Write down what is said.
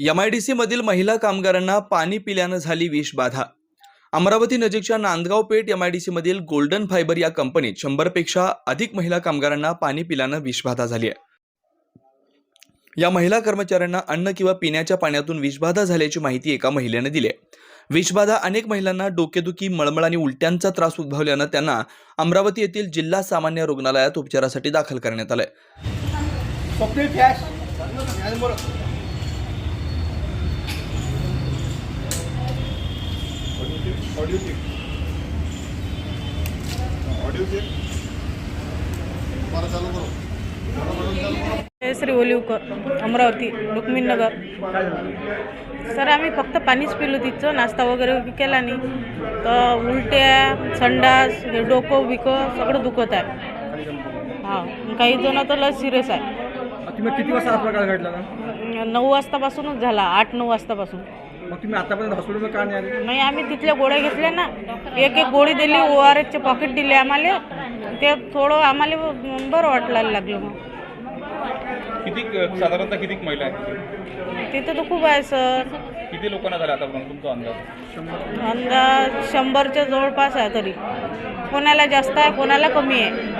MIDC I D सीमधील महिला कामगारांना पाणी पिल्यानं झाली विषबाधा अमरावती नजीकच्या Nandgaon Peth M I D सीमधील golden fibre या कंपनीत शंभरपेक्षा अधिक महिला कामगारांना पाणी पिल्यानं विषबाधा झाली आहे. या महिला कर्मचाऱ्यांना अन्न किंवा पिण्याच्या पाण्यातून विषबाधा झाल्याची माहिती एका महिलेनं दिली आहे. विषबाधा अनेक महिलांना डोकेदुखी मळमळ आणि उलट्यांचा त्रास उद्भवल्यानं त्यांना अमरावती येथील जिल्हा सामान्य रुग्णालयात उपचारासाठी दाखल करण्यात आलंय. Audio check. Audio check. तुम्हाला चालू करू. श्री ओलिवकर अमरावती रुक्मिणनगर. सर आम्ही फक्त पाणीच पिलो तिथं नाश्ता वगैरे केला नाही. तर उलट्या संडास हे डोकं बिकं सगळं दुखत आहे. हा काही जण तर लस सिरियस आहे. तुम्ही किती वाजता हा प्रकार घडला? ना नऊ वाजतापासूनच झाला आठ नऊ वाजतापासून. मग तुम्ही आतापर्यंत हॉस्पिटलमध्ये का नाही आले? नाही आम्ही तिथल्या गोळ्या घेतल्या ना. एक एक गोळी दिली ओ आर एसचे पॉकेट दिले आम्हाला. ते थोडं आम्हाला बरं वाटायला लागलं मग. किती साधारणतः किती महिला आहेत तिथं? तर खूप आहे सर. किती लोकांना झालं आतापर्यंत तुमचा अंदाज? अंदाज शंभरच्या जवळपास आहे तरी. कोणाला जास्त आहे कोणाला कमी आहे.